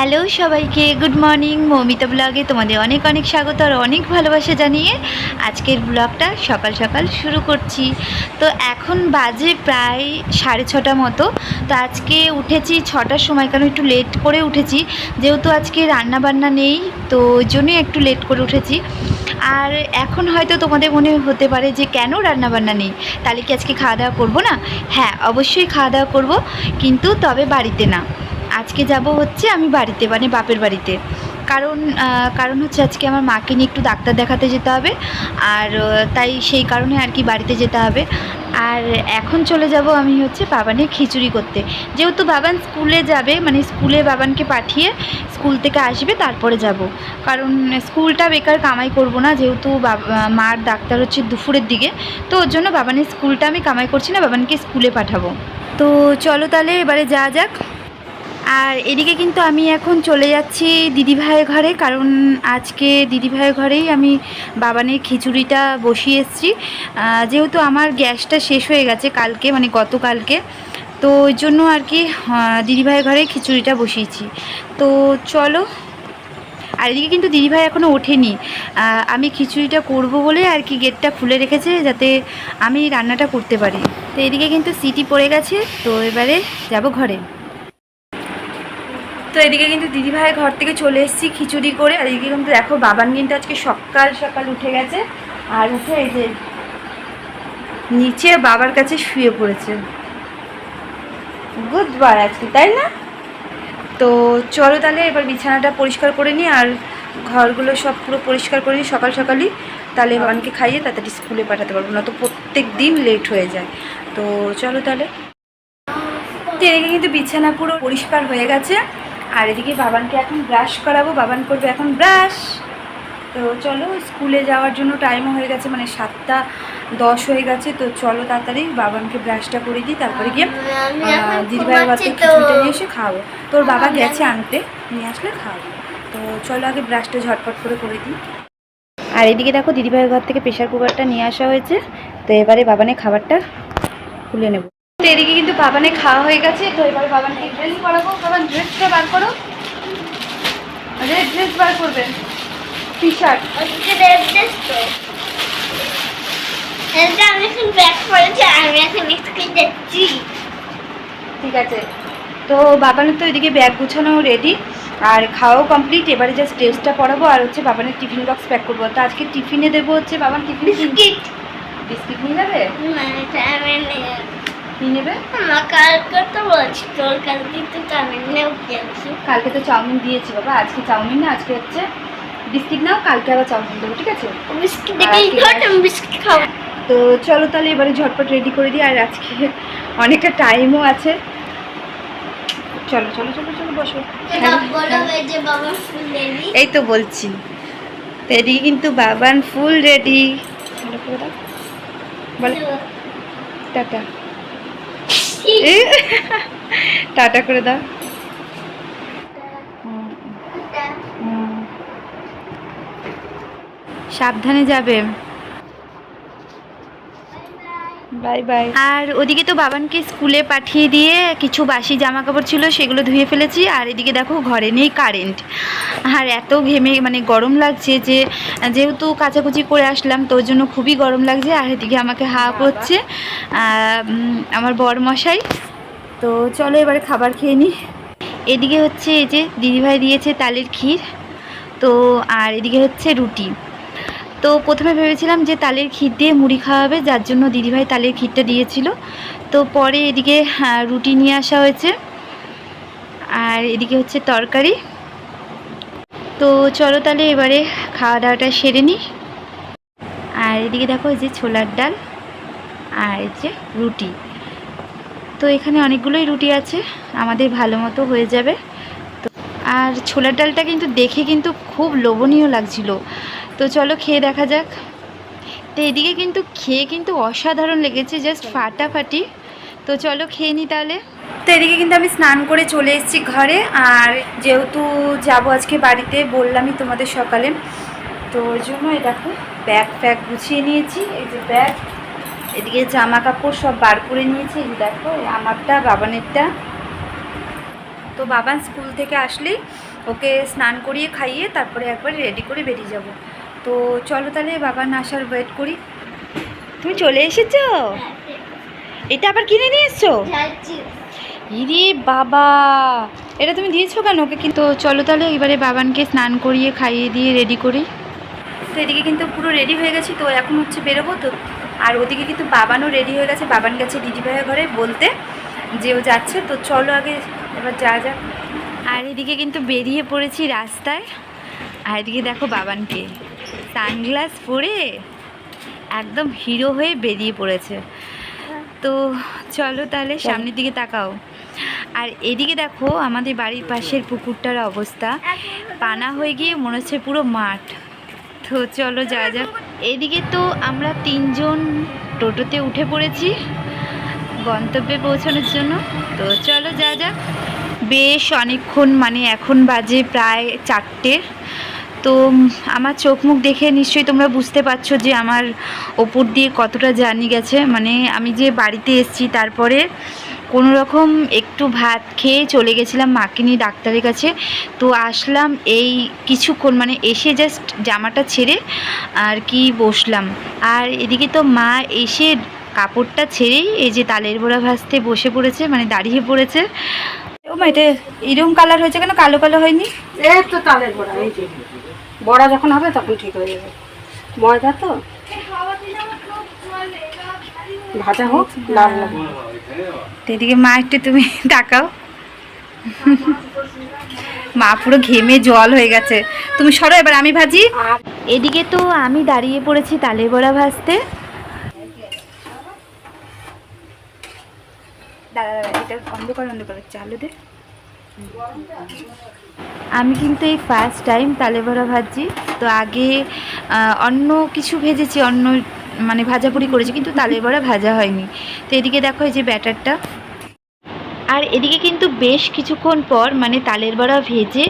Hello সবাইকে, good morning. Moumita ব্লগে তোমাদের অনেক অনেক স্বাগত আর অনেক ভালোবাসা জানিয়ে আজকের ব্লগটা সকাল সকাল শুরু করছি। তো এখন বাজে প্রায় সাড়ে ছটা মতো। তো আজকে উঠেছি ছটার সময়, কারণ একটু লেট করে উঠেছি। যেহেতু আজকে রান্না বান্না নেই, তো ওই জন্যই একটু লেট করে উঠেছি। আর এখন হয়তো তোমাদের মনে হতে পারে যে, কেন রান্না বান্না নেই? তাহলে কি আজকে খাওয়া দাওয়া করব না? হ্যাঁ অবশ্যই খাওয়া দাওয়া করব, কিন্তু তবে বাড়িতে না। আজকে যাব হচ্ছে আমি বাড়িতে মানে বাপের বাড়িতে। কারণ কারণ হচ্ছে আজকে আমার মাকে নিয়ে একটু ডাক্তার দেখাতে যেতে হবে। আর তাই সেই কারণে আর কি বাড়িতে যেতে হবে। আর এখন চলে যাব আমি হচ্ছে বাবানের খিচুড়ি করতে। যেহেতু বাবান স্কুলে যাবে মানে স্কুলে বাবানকে পাঠিয়ে স্কুল থেকে আসবে, তারপরে যাব। কারণ স্কুলটা বেকার কামাই করব না, যেহেতু মার ডাক্তার হচ্ছে দুপুরের দিকে। তো ওর জন্য বাবানের স্কুলটা আমি কামাই করছি না, বাবানকে স্কুলে পাঠাবো। তো চলো তাহলে এবারে যাওয়া যাক। আর এদিকে কিন্তু আমি এখন চলে যাচ্ছি দিদিভাইয়ের ঘরে, কারণ আজকে দিদিভাইয়ের ঘরেই আমি বাবানের খিচুড়িটা বসিয়ে এসেছি। যেহেতু আমার গ্যাসটা শেষ হয়ে গেছে কালকে মানে গতকালকে, তো ওই জন্য আর কি দিদিভাইয়ের ঘরে খিচুড়িটা বসিয়েছি। তো চলো, আর এদিকে কিন্তু দিদিভাই এখনও ওঠেনি। আমি খিচুড়িটা করব বলে আর কি গেটটা খুলে রেখেছে, যাতে আমি রান্নাটা করতে পারি। তো এদিকে কিন্তু সিটি পড়ে গেছে, তো এবারে যাব ঘরে। তো এদিকে কিন্তু দিদিভাই ঘর থেকে চলে এসেছি খিচুড়ি করে। আর এদিকে কিন্তু দেখো বাবান কিন্তু আজকে সকাল সকাল উঠে গেছে। আর উঠে এই যে নিচে বাবার কাছে শুয়ে পড়েছে। বয় আজকে, তাই না? তো চলো তাহলে এবার বিছানাটা পরিষ্কার করে নিই আর ঘরগুলো সব পুরো পরিষ্কার করে নিই সকাল সকালই। তাহলে বাবানকে খাইয়ে তাড়াতাড়ি স্কুলে পাঠাতে পারব না তো প্রত্যেক দিন লেট হয়ে যায়। তো চলো তাহলে। এদিকে কিন্তু বিছানা পুরো পরিষ্কার হয়ে গেছে। আর এদিকে বাবানকে এখন ব্রাশ করাবো বাবান করবে এখন ব্রাশ তো চলো স্কুলে যাওয়ার জন্য টাইমও হয়ে গেছে মানে সাতটা দশ হয়ে গেছে তো চলো তাড়াতাড়ি বাবানকে ব্রাশটা করে দিই তারপরে গিয়ে দিদিভাইয়ের বাড়িতে খিচুড়িটা নিয়ে এসে খাওয়াবো। তোর বাবা গেছে আনতে নিয়ে আসলে খাওয়াবো। তো চলো আগে ব্রাশটা ঝটপট করে করে দিই। আর এদিকে দেখো দিদিভাইয়ের ঘর থেকে প্রেশার কুকারটা নিয়ে আসা হয়েছে। তো এবারে বাবানের খাবারটা খুলে নেব। তো এদিকে কিন্তু বাবানে খাওয়া হয়ে গেছে তো এবারে বাবানকে ড্রেস করাবো বাবান ড্রেসটা বার করো। রেড ড্রেস বার করবে। টি শার্ট ঠিক আছে। তো বাবানের তো এদিকে ব্যাগ গুছানো রেডি আর খাওয়াও কমপ্লিট এবারে জাস্ট ড্রেসটা পরাবো আর হচ্ছে বাবানের টিফিন বক্স প্যাক করব। তো আজকে টিফিনে দেবো হচ্ছে বাবান টিফিনে বিস্কিট। বিস্কিট নিয়ে যাবে। কি নেবে? কালকে তো বলছি তোর কালকে তো চাউমিন নেও কালকে তো চাউমিন দিয়েছি বাবা আজকে চাউমিন না আজকে হচ্ছে বিস্কিট নাও কালকে আবার চাউমিন দেবো ঠিক আছে? বিস্কিট খাও তো চলো তাহলে এবারে ঝটপট রেডি করে দিই আর আজকে অনেকটা টাইমও আছে। চলো চলো চলো চলো বসো। হ্যাঁ, এই যে বাবা ফুল রেডি এই তো বলছি। এদিকে কিন্তু বাবান ফুল রেডি ভালো করে দাও। বলে। টাটা। টাটা করে দাও। সাবধানে যাবে। Bye bye. আর ওদিকে তো বাবানকে স্কুলে পাঠিয়ে দিয়ে কিছু বাসি জামা কাপড় ছিল, সেগুলো ধুয়ে ফেলেছি। আর এদিকে দেখো, ঘরে নেই কারেন্ট আর এত ঘেমে মানে গরম লাগছে যে, যেহেতু কাচাকুচি করে আসলাম, তো জন্য খুবই গরম লাগছে। আর এদিকে আমাকে হাওয়া করছে আমার বর মশাই তো চলো এবারে খাবার খেয়ে নিই এদিকে হচ্ছে এই যে দিদিভাই দিয়েছে তালের ক্ষীর। তো আর এদিকে হচ্ছে রুটি। তো প্রথমে ভেবেছিলাম যে তালের ক্ষীর দিয়ে মুড়ি খাওয়াবে, যার জন্য দিদিভাই তালের ক্ষীরটা দিয়েছিল। তো পরে এদিকে রুটি নিয়ে আসা হয়েছে। আর এদিকে হচ্ছে তরকারি। তো চলো তাহলে এবারে খাওয়া দাওয়াটা সেরে নিই আর এদিকে দেখো যে ছোলার ডাল আর যে রুটি। তো এখানে অনেকগুলোই রুটি আছে, আমাদের ভালো মতো হয়ে যাবে। তো আর ছোলার ডালটা কিন্তু দেখে কিন্তু খুব লোভনীয় লাগছিল। তো চলো খেয়ে দেখা যাক। তো এদিকে কিন্তু খেয়ে কিন্তু অসাধারণ লেগেছে জাস্ট ফাটাফাটি। তো চলো খেয়ে নিই তাহলে। তো এদিকে কিন্তু আমি স্নান করে চলে এসেছি ঘরে, আর যেহেতু যাব আজকে বাড়িতে, বললামই তোমাদের সকালে। তো ওই জন্য এই দেখো ব্যাগ ফ্যাগ গুছিয়ে নিয়েছি, এই যে ব্যাগ এদিকে জামা কাপড় সব বার করে নিয়েছি, এই দেখো আমারটা, বাবানেরটা। তো বাবান স্কুল থেকে আসলেই ওকে স্নান করিয়ে খাইয়ে তারপরে একবার রেডি করে বেরিয়ে যাব। তো চলো তাহলে বাবান আসার ওয়েট করি। তুমি চলে এসেছ? এটা আবার কিনে নিয়ে এসছো? ইরে বাবা এটা তুমি দিয়েছ কেন ওকে? কিন্তু চলো তাহলে এবারে বাবানকে স্নান করিয়ে খাইয়ে দিয়ে রেডি করি। তো এদিকে কিন্তু পুরো রেডি হয়ে গেছি তো এখন হচ্ছে বেরোবো তো। আর ওদিকে কিন্তু বাবানও রেডি হয়ে গেছে বাবান গেছে দিদিভাইয়ের ঘরে বলতে যে ও যাচ্ছে। তো চলো আগে এবার যা যাক। আর এদিকে কিন্তু বেরিয়ে পড়েছি রাস্তায়। আর এদিকে দেখো বাবানকে। সানগ্লাস পরে একদম হিরো হয়ে বেরিয়ে পড়েছে। তো চলো তাহলে সামনের দিকে তাকাও। আর এদিকে দেখো আমাদের বাড়ির পাশের পুকুরটার অবস্থা। পানা হয়ে গিয়ে মনে হচ্ছে পুরো মাঠ। তো চলো যা যাক। এদিকে তো আমরা তিনজন টোটোতে উঠে পড়েছি গন্তব্যে পৌঁছানোর জন্য। তো চলো যা যাক। বেশ অনেকক্ষণ মানে এখন বাজে প্রায় চারটে। তো আমার চোখ মুখ দেখে নিশ্চয়ই তোমরা বুঝতে পারছ যে আমার ওপর দিয়ে কতটা জার্নি গেছে। মানে আমি যে বাড়িতে এসেছি, তারপরে কোনো রকম একটু ভাত খেয়ে চলে গেছিলাম মাকে নিয়ে ডাক্তারের কাছে। তো আসলাম এই কিছুক্ষণ মানে এসে জাস্ট জামাটা ছেড়ে আর কি বসলাম। আর এদিকে তো মা এসে কাপড়টা ছেড়েই এই যে তালের বড়া ভাজতে বসে পড়েছে মানে দাঁড়িয়ে পড়েছে। ও মা, এটা এরকম কালার হয়েছে কেন? কালো কালো হয়নি? এই তো তালের বড়া, এই যে। বড়া যখন হবে তখন ঠিক হয়ে যাবে। ময়দা তো? ভাজা হোক লাল এদিকে মা একটু তুমি তাকাও। মা পুরো ঘেমে জল হয়ে গেছে। তুমি সরো এবার আমি ভাজি। এদিকে তো আমি দাঁড়িয়ে পড়েছি তালের বড়া ভাজতে। দাঁড়া দাঁড়া এটা অন্ধকার অন্ধকার চালু দে। আমি কিন্তু এই ফার্স্ট টাইম তালে ভরা ভাজছি তো আগে অন্য কিছু ভেজেছি, অন্য মানে ভাজাপুরি করেছি, কিন্তু তালে বড়া ভাজা হয়নি। তো এদিকে দেখো এই যে ব্যাটারটা। আর এদিকে কিন্তু বেশ কিছুক্ষণ পর মানে তালের বড়া ভেজে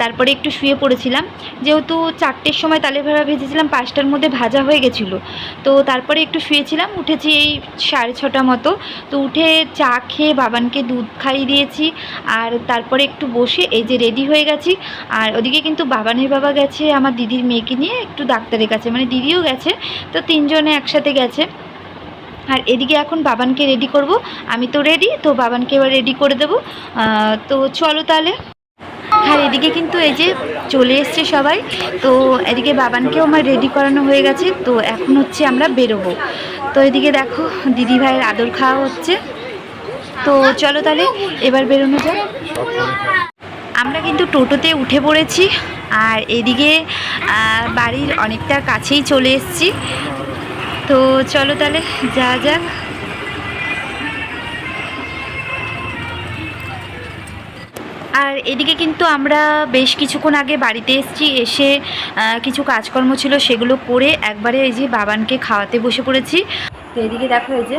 তারপরে একটু শুয়ে পড়েছিলাম। যেহেতু চারটের সময় তালের বড়া ভেজেছিলাম, পাঁচটার মধ্যে ভাজা হয়ে গেছিল। তো তারপরে একটু শুয়েছিলাম, উঠেছি এই সাড়ে ছটা মতো। তো উঠে চা খেয়ে বাবানকে দুধ খাইয়ে দিয়েছি আর তারপরে একটু বসে এই যে রেডি হয়ে গেছি। আর ওদিকে কিন্তু বাবানের বাবা গেছে, আমার দিদির মেয়েকে নিয়ে একটু ডাক্তারের কাছে। মানে দিদিও গেছে, তো তিনজনে একসাথে গেছে। আর এদিকে এখন বাবানকে রেডি করব। আমি তো রেডি তো বাবানকে এবার রেডি করে দেবো। তো চলো তাহলে। আর এদিকে কিন্তু এই যে চলে এসছে সবাই। তো এদিকে বাবানকেও আমার রেডি করানো হয়ে গেছে। তো এখন হচ্ছে আমরা বেরোবো। তো এদিকে দেখো, দিদি ভাইয়ের আদর খাওয়া হচ্ছে। তো চলো তাহলে, এবার বেরোনো যাক। আমরা কিন্তু টোটোতে উঠে পড়েছি। আর এদিকে বাড়ির অনেকটা কাছেই চলে এসেছি। তো চলো তাহলে যা যাক। আর এদিকে কিন্তু আমরা বেশ কিছুক্ষণ আগে বাড়িতে এসেছি এসে কিছু কাজকর্ম ছিল সেগুলো করে একবারে এই যে বাবানকে খাওয়াতে বসে পড়েছি। তো এদিকে দেখো এই যে।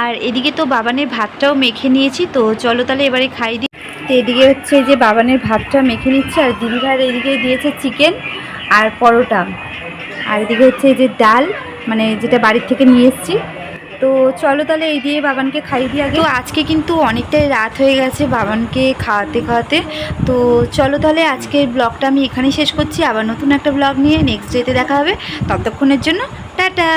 আর এদিকে তো বাবানের ভাতটাও মেখে নিয়েছি তো চলো তাহলে এবারে খাই দিই তো এদিকে হচ্ছে যে বাবানের ভাতটা মেখে নিচ্ছে আর দিদি ভাইয়ের এদিকে দিয়েছে চিকেন আর পরোটা। আর এদিকে হচ্ছে যে ডাল মানে যেটা বাড়ির থেকে নিয়ে এসেছি। তো চলো তাহলে এই দিয়ে বাবানকে খাইয়ে দিয়ে আগে। আজকে কিন্তু অনেকটাই রাত হয়ে গেছে বাবানকে খাওয়াতে খাওয়াতে। তো চলো তাহলে আজকে ব্লগটা আমি এখানেই শেষ করছি। আবার নতুন একটা ব্লগ নিয়ে নেক্সট ডেতে দেখা হবে। ততক্ষণের জন্য টাটা।